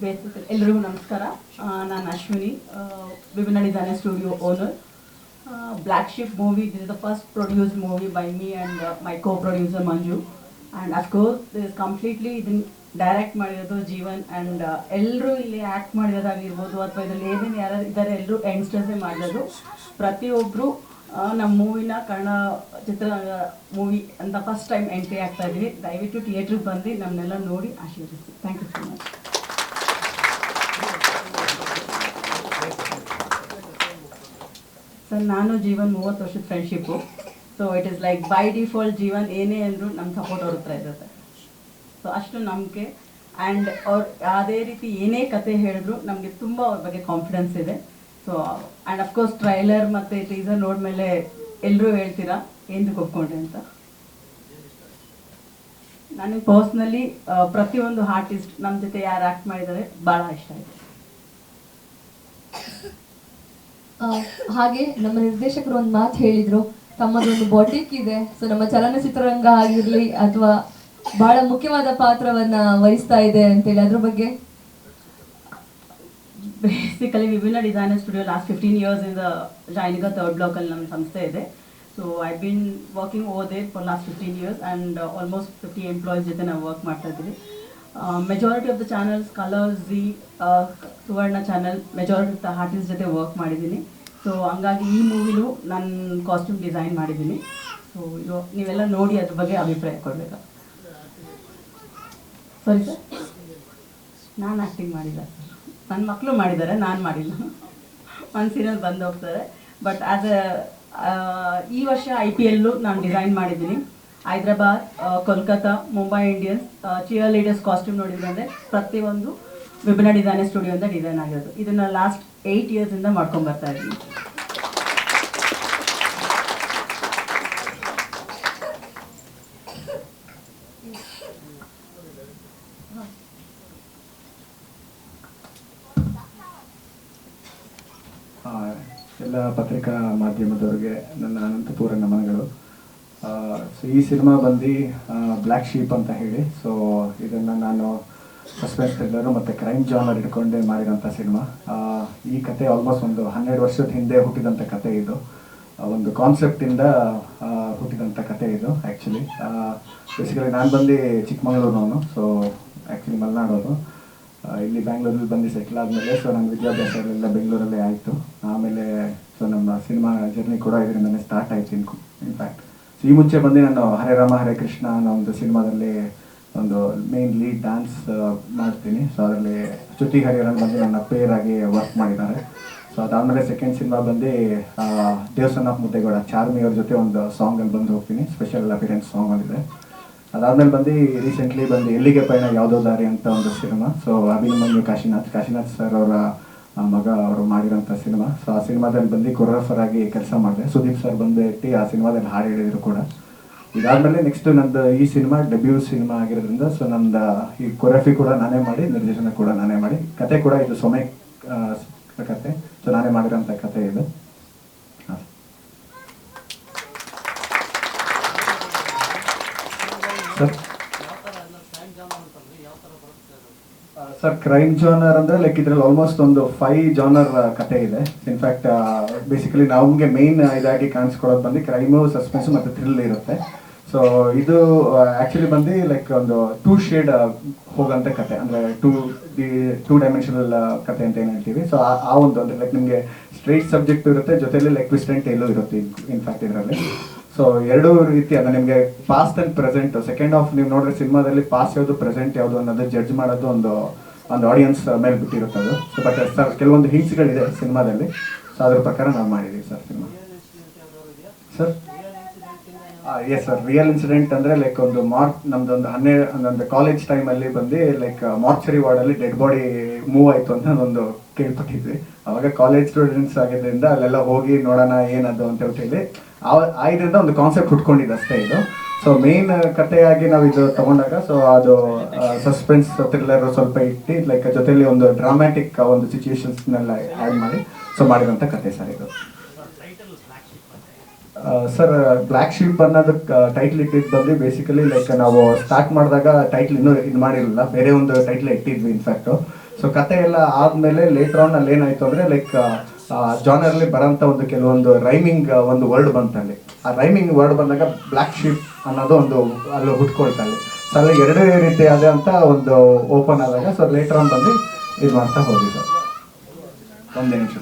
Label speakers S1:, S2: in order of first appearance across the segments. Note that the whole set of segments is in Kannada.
S1: ಬೇಸಿಕಲಿ ಎಲ್ರಿಗೂ ನಮಸ್ಕಾರ. ನಾನು Ashwini. Vibhinna Dana studio owner black ship movie this is the first produce movie by me and my co producer Manju and of course this completely ಇದನ್ನು ಡೈರೆಕ್ಟ್ ಮಾಡಿರೋದು ಜೀವನ್ ಆ್ಯಂಡ್ ಎಲ್ಲರೂ ಇಲ್ಲಿ ಆ್ಯಕ್ಟ್ ಮಾಡಿರೋದಾಗಿರ್ಬೋದು ಅಥವಾ ಇದರಲ್ಲಿ ಏನೇನು ಯಾರು ಇದ್ದಾರೆ ಎಲ್ಲರೂ ಯಂಗ್ಸ್ಟರ್ಸೇ ಮಾಡಿರೋದು. ಪ್ರತಿಯೊಬ್ಬರು ನಮ್ಮ ಮೂವಿನ ಕನ್ನಡ ಚಿತ್ರ ಮೂವಿ ಅಂತ ಫಸ್ಟ್ ಟೈಮ್ ಎಂಟ್ರಿ ಆಗ್ತಾ ಇದ್ದೀವಿ ದಯವಿಟ್ಟು ಥಿಯೇಟ್ರಿಗೆ ಬಂದು ನಮ್ಮನ್ನೆಲ್ಲ ನೋಡಿ ಆಶೀರ್ವದಿಸಿ. Thank you so much sir ನಾನು ಜೀವನ್ ಮೂವತ್ತು ವರ್ಷದ friendship so it is like by default Jeevan ಏನೇ ಅಂದರೂ ನಮ್ಮ ಸಪೋರ್ಟ್ ಅವ್ರ ಹತ್ರ ಇರುತ್ತೆ. ಸೊ ಅಷ್ಟು ನಂಬಿಕೆ ಆ್ಯಂಡ್ ಅವ್ರು ಯಾವುದೇ ರೀತಿ ಏನೇ ಕತೆ ಹೇಳಿದ್ರು ನಮಗೆ ತುಂಬ ಅವ್ರ ಬಗ್ಗೆ ಕಾನ್ಫಿಡೆನ್ಸ್ ಇದೆ. So and of course trailer ಮತ್ತು ಟೀಸರ್ ನೋಡ್ಮೇಲೆ ಎಲ್ಲರೂ ಹೇಳ್ತೀರಾ ಏನಕ್ಕೆ ಒಪ್ಕೊಂಡೆ ಅಂತ? ನನಗೆ ಪರ್ಸ್ನಲಿ ಪ್ರತಿಯೊಂದು ಆರ್ಟಿಸ್ಟ್ ನಮ್ಮ ಜೊತೆ ಯಾರು ಆ್ಯಕ್ಟ್ ಮಾಡಿದ್ದಾರೆ, ಭಾಳ ಇಷ್ಟ ಆಯಿತು
S2: ಹಾಗೆ ನಮ್ಮ ನಿರ್ದೇಶಕರು ಒಂದು ಮಾತು ಹೇಳಿದ್ರು. ತಮ್ಮದೊಂದು ಬಾಟಿಕ್ ಇದೆ. ಸೊ ನಮ್ಮ ಚಲನಚಿತ್ರರಂಗ ಆಗಿರ್ಲಿ ಅಥವಾ ಬಹಳ ಮುಖ್ಯವಾದ ಪಾತ್ರವನ್ನ ವಹಿಸ್ತಾ ಇದೆ ಅಂತೇಳಿ ಅದ್ರ ಬಗ್ಗೆ?
S1: Basically Vibhinna designer studio last fifteen years ಇಂದ ಜಾಯ್ನಿಗ ಥರ್ಡ್ ಬ್ಲಾಕಲ್ಲಿ ನಮ್ಮ ಸಂಸ್ಥೆ ಇದೆ. So I been working over for last fifteen years and almost fifty employees ಜೊತೆ ನಾವು ವರ್ಕ್ ಮಾಡ್ತಾ ಇದ್ದೀವಿ. Majority of the channels Colors the Suvarna channel majority of the artist ಜೊತೆ ವರ್ಕ್ ಮಾಡಿದ್ದೀನಿ. ಸೊ ಹಂಗಾಗಿ ಈ ಮೂವಿನೂ ನನ್ನ ಕಾಸ್ಟ್ಯೂಮ್ ಡಿಸೈನ್ ಮಾಡಿದ್ದೀನಿ. ಸೊ ಇದು ನೀವೆಲ್ಲ ನೋಡಿ ಅದ್ರ ಬಗ್ಗೆ ಅಭಿಪ್ರಾಯ ಕೊಡಬೇಕು? ಸರಿ ಸರ್ ನಾನು ಆ್ಯಕ್ಟಿಂಗ್ ಮಾಡಿಲ್ಲ ಸರ್ ನನ್ನ ಮಕ್ಕಳು ಮಾಡಿದ್ದಾರೆ ನಾನು ಮಾಡಿಲ್ಲ. ಒಂದು ಸೀರಿಯಲ್ ಬಂದು ಹೋಗ್ತಾರೆ. ಬಟ್ ಆಸ್ ಈ ವರ್ಷ ಐ ಪಿ ಎಲ್ಲು ನಾನು ಡಿಸೈನ್ ಮಾಡಿದ್ದೀನಿ. Hyderabad Kolkata Kolkata Mumbai Indians cheerleaders costume ನೋಡಿದ್ರೆ ಅಂದರೆ ಪ್ರತಿಯೊಂದು ವಿಭಿನ್ನ ಡಿಸೈನರ್ ಅಂತ ಡಿಸೈನ್ ಆಗಿರೋದು. ಇದನ್ನು ಲಾಸ್ಟ್ ಏಯ್ಟ್ ಇಂದ ಮಾಡ್ಕೊಂಡು ಬರ್ತಾ
S3: ಆ, ಎಲ್ಲ ಪತ್ರಿಕಾ ಮಾಧ್ಯಮದವರಿಗೆ ನನ್ನ ಅನಂತಪೂರ ನಮನಗಳು. ಸೊ ಈ ಸಿನಿಮಾ ಬಂದು ಬ್ಲ್ಯಾಕ್ ಶೀಪ್ ಅಂತ ಹೇಳಿ ಸೊ ಇದನ್ನು ನಾನು ಸಸ್ಪೆನ್ಸ್ ಥ್ರಿಲ್ಲರು ಮತ್ತು ಕ್ರೈಮ್ ಜಾನರ್ ಇಟ್ಕೊಂಡೆ ಮಾಡಿರೋಂಥ ಸಿನಿಮಾ. ಈ ಕತೆ ಆಲ್ಮೋಸ್ಟ್ ಒಂದು ಹನ್ನೆರಡು ವರ್ಷದ ಹಿಂದೆ ಹುಟ್ಟಿದಂಥ ಕತೆ ಇದು. ಒಂದು ಕಾನ್ಸೆಪ್ಟಿಂದ ಹುಟ್ಟಿದಂಥ ಕತೆ ಇದು ಆ್ಯಕ್ಚುಲಿ ಬೇಸಿಕಲಿ ನಾನು ಬಂದು ಚಿಕ್ಕಮಗಳೂರಿನವನು ಸೊ ಆ್ಯಕ್ಚುಲಿ ಮಲೆನಾಡೋನು ಆ, ಇಲ್ಲಿ ಬ್ಯಾಂಗ್ಳೂರಲ್ಲಿ ಬಂದು ಸೆಟ್ಲ್ ಆದಮೇಲೆ ಸೊ ನನ್ನ ವಿದ್ಯಾಭ್ಯಾಸ ಎಲ್ಲ ಬೆಂಗಳೂರಲ್ಲೇ ಆಯಿತು. ಆಮೇಲೆ ಸೊ ನಮ್ಮ ಸಿನಿಮಾ ಜರ್ನಿ ಕೂಡ ಇದರಿಂದನೇ ಸ್ಟಾರ್ಟ್ ಆಯಿತು ಇನ್ಕು ಇನ್ಫ್ಯಾಕ್ಟ್ ಈ ಮುಂಚೆ ಬಂದು ನಾನು ಹರೇ ರಾಮ, ಹರೇ ಕೃಷ್ಣ ಅನ್ನೋ ಒಂದು ಸಿನಿಮಾದಲ್ಲಿ ಒಂದು ಮೇನ್ ಲೀಡ್ ಡ್ಯಾನ್ಸ್ ಮಾಡ್ತೀನಿ. ಸೊ ಅದರಲ್ಲಿ ಚ್ಯುತಿ ಹರಿಹರನ್ ಬಂದು ನನ್ನ ಪೇರ್ ಆಗಿ ವರ್ಕ್ ಮಾಡಿದ್ದಾರೆ. ಸೊ ಅದಾದಮೇಲೆ ಸೆಕೆಂಡ್ ಸಿನಿಮಾ ಬಂದು ದೇವಸ್ಥಾನ ಆಫ್ ಮುದ್ದೇಗೌಡ, ಚಾರ್ಮಿ ಅವ್ರ ಜೊತೆ ಒಂದು ಸಾಂಗಲ್ಲಿ ಬಂದು ಹೋಗ್ತೀನಿ. ಸ್ಪೆಷಲ್ ಅಪಿರೆನ್ಸ್ ಸಾಂಗ್ ಆಗಿದೆ ಅದಾದಮೇಲೆ ಬಂದು ರೀಸೆಂಟ್ಲಿ ಬಂದು ಎಲ್ಲಿಗೆ ಪಯಣ ಯಾವುದೋ ದಾರಿ ಅಂತ ಒಂದು cinema so Abhinandan Kashinath Kashinath sir ಅವರ ಆ, ಮಗ ಅವರು ಮಾಡಿರೋಂಥ ಸಿನಿಮಾ. ಸೊ ಆ ಸಿನಿಮಾದಲ್ಲಿ ಬಂದು ಕೊರಿಯೋಗ್ರಫರ್ ಆಗಿ ಕೆಲಸ ಮಾಡಿದೆ. ಸುದೀಪ್ ಸರ್ ಬಂದು ಇಟ್ಟಿ ಆ ಸಿನಿಮಾದಲ್ಲಿ ಹಾಡು ಹೇಳಿದ್ರು ಕೂಡ. ಇದಾದ್ಮೇಲೆ ನೆಕ್ಸ್ಟ್ ನಂದು ಈ ಸಿನಿಮಾ ಡೆಬ್ಯೂ ಸಿನಿಮಾ ಆಗಿರೋದ್ರಿಂದ ಸೊ ನಂದು ಈ ಕೊರಿಯೋಗ್ರಫಿ ಕೂಡ ನಾನೇ ಮಾಡಿ ನಿರ್ದೇಶನ ಕೂಡ ನಾನೇ ಮಾಡಿ. ಕತೆ ಕೂಡ ಇದು ಸೊಮೆ ಕತೆ. ಸೊ ನಾನೇ ಮಾಡಿರೋಂಥ ಕತೆ ಇದು ಹಾಂ ಸರ್ ಸರ್ ಕ್ರೈಮ್ ಜಾನರ್ ಅಂದ್ರೆ ಲೈಕ್ ಇದ್ರಲ್ಲಿ ಆಲ್ಮೋಸ್ಟ್ ಒಂದು ಫೈವ್ ಜಾನರ್ ಕತೆ ಇದೆ. ಇನ್ಫ್ಯಾಕ್ಟ್ ಬೇಸಿಕಲಿ ನಮಗೆ ಮೇನ್ ಇದಾಗಿ ಕಾಣಿಸ್ಕೊಳ್ಳೋದು ಬಂದು ಕ್ರೈಮು ಸಸ್ಪೆನ್ಸ್ ಮತ್ತು ಥ್ರಿಲ್ ಇರುತ್ತೆ. ಸೊ ಇದು ಆಕ್ಚುಲಿ ಬಂದು ಲೈಕ್ ಒಂದು ಟೂ ಶೇಡ್ ಹೋಗಂತ ಕತೆ. ಅಂದ್ರೆ ಟೂ ದಿ ಟೂ ಡೈಮೆನ್ಷನಲ್ ಕತೆ ಅಂತ ಏನು ಹೇಳ್ತೀವಿ. ಸೊ ಆ ಒಂದು, ಅಂದ್ರೆ ಲೈಕ್ ನಿಮಗೆ ಸ್ಟ್ರೈಟ್ ಸಬ್ಜೆಕ್ಟ್ ಇರುತ್ತೆ, ಜೊತೆಲಿ ಲೈಕ್ ಟ್ವಿಸ್ಟ್ ಎಲ್ಲೂ ಇರುತ್ತೆ ಇನ್ಫ್ಯಾಕ್ಟ್ ಇದರಲ್ಲಿ. ಸೊ ಎರಡು ರೀತಿ ಅದ ನಿಮಗೆ past and present second half ನೀವು ನೋಡ್ರೆ ಸಿನಿಮಾದಲ್ಲಿ ಪಾಸ್ಟ್ ಯಾವುದು ಪ್ರೆಸೆಂಟ್ ಯಾವುದು ಅನ್ನೋದು ಜಡ್ಜ್ ಮಾಡೋದು ಒಂದು ಒಂದು ಆಡಿಯನ್ಸ್ ಮೇಲೆ ಬಿಟ್ಟಿರುತ್ತೆ ಅದು. ಸೊ ಬಟ್ ಸರ್ ಕೆಲವೊಂದು ಹಿಂಟ್ಸ್ಗಳಿದೆ ಸಿನಿಮಾದಲ್ಲಿ. ಸೊ ಅದ್ರ ಪ್ರಕಾರ ನಾವು ಮಾಡಿದ್ದೀವಿ sir cinema. Sir yes sir real incident ಅಂದರೆ ಲೈಕ್ ಒಂದು ನಮ್ದು ಒಂದು ಹನ್ನೆರಡು ಒಂದು ಕಾಲೇಜ್ ಟೈಮಲ್ಲಿ ಬಂದು ಲೈಕ್ ಮಾರ್ಚರಿ ವಾರ್ಡಲ್ಲಿ ಡೆಡ್ ಬಾಡಿ ಮೂವ್ ಆಯಿತು ಅಂತ ಒಂದು ಕೇಳ್ಪಟ್ಟಿದ್ವಿ. ಅವಾಗ ಕಾಲೇಜ್ ಸ್ಟೂಡೆಂಟ್ಸ್ ಆಗಿದ್ದರಿಂದ ಅಲ್ಲೆಲ್ಲ ಹೋಗಿ ನೋಡೋಣ, ಏನದು ಅಂತ ಹೇಳಿ ಆ ಇದರಿಂದ ಒಂದು ಕಾನ್ಸೆಪ್ಟ್ ಹುಟ್ಕೊಂಡಿದ್ದು ಅಷ್ಟೇ ಇದು. ಸೊ ಮೇನ್ ಕಥೆಯಾಗಿ ನಾವು ಇದು ತಗೊಂಡಾಗ ಸೊ ಅದು ಸಸ್ಪೆನ್ಸ್ ಥ್ರಿಲ್ಲರ್ ಸ್ವಲ್ಪ ಇಟ್ಟು ಲೈಕ್ ಜೊತೆಯಲ್ಲಿ ಒಂದು ಡ್ರಾಮ್ಯಾಟಿಕ್ ಒಂದು ಸಿಚುವೇಶನ್ಸ್ನೆಲ್ಲ ಆ್ಯಡ್ ಮಾಡಿ ಸೊ ಮಾಡಿದಂಥ ಕತೆ ಸರ್ ಇದು. ಸರ್ ಬ್ಲ್ಯಾಕ್ ಶೀಪ್ ಅನ್ನೋದಕ್ಕೆ ಟೈಟ್ಲ್ ಇಟ್ಟಿದ್ದು ಬಂದು ಬೇಸಿಕಲಿ ಲೈಕ್ ನಾವು ಸ್ಟಾರ್ಟ್ ಮಾಡಿದಾಗ ಟೈಟ್ಲ್ ಇನ್ನೂ ಇದು ಮಾಡಿರಲಿಲ್ಲ. ಬೇರೆ ಒಂದು ಟೈಟ್ಲ್ ಇಟ್ಟಿದ್ವಿ ಇನ್ಫ್ಯಾಕ್ಟು ಸೊ ಕತೆ ಎಲ್ಲ ಆದಮೇಲೆ ಲೇಟರ್ ಆನ್ ಅಲ್ಲಿ ಏನಾಯಿತು ಅಂದರೆ ಲೈಕ್ ಜಾನರ್ಲಿ ಬರೋಂಥ ಒಂದು ಕೆಲವೊಂದು ರೈಮಿಂಗ್ ಒಂದು ವರ್ಡ್ ಬಂತಲ್ಲಿ. ಆ ರೈಮಿಂಗ್ ವರ್ಡ್ ಬಂದಾಗ ಬ್ಲ್ಯಾಕ್ ಶೀಪ್ ಅನ್ನೋದು ಒಂದು ಅಲ್ಲಿ ಹುಟ್ಕೊಳ್ತಾಳೆ ಸೊ ಅಲ್ಲಿ ಎರಡೇ ರೀತಿ ಅಂತ ಒಂದು ಓಪನ್ ಆದಾಗ ಸೊ ಲೇಟರ್ ಆನ್ ಬಂದು ಇದು ಮಾಡ್ತಾ ಸರ್. ಒಂದೇ ನಿಮಿಷ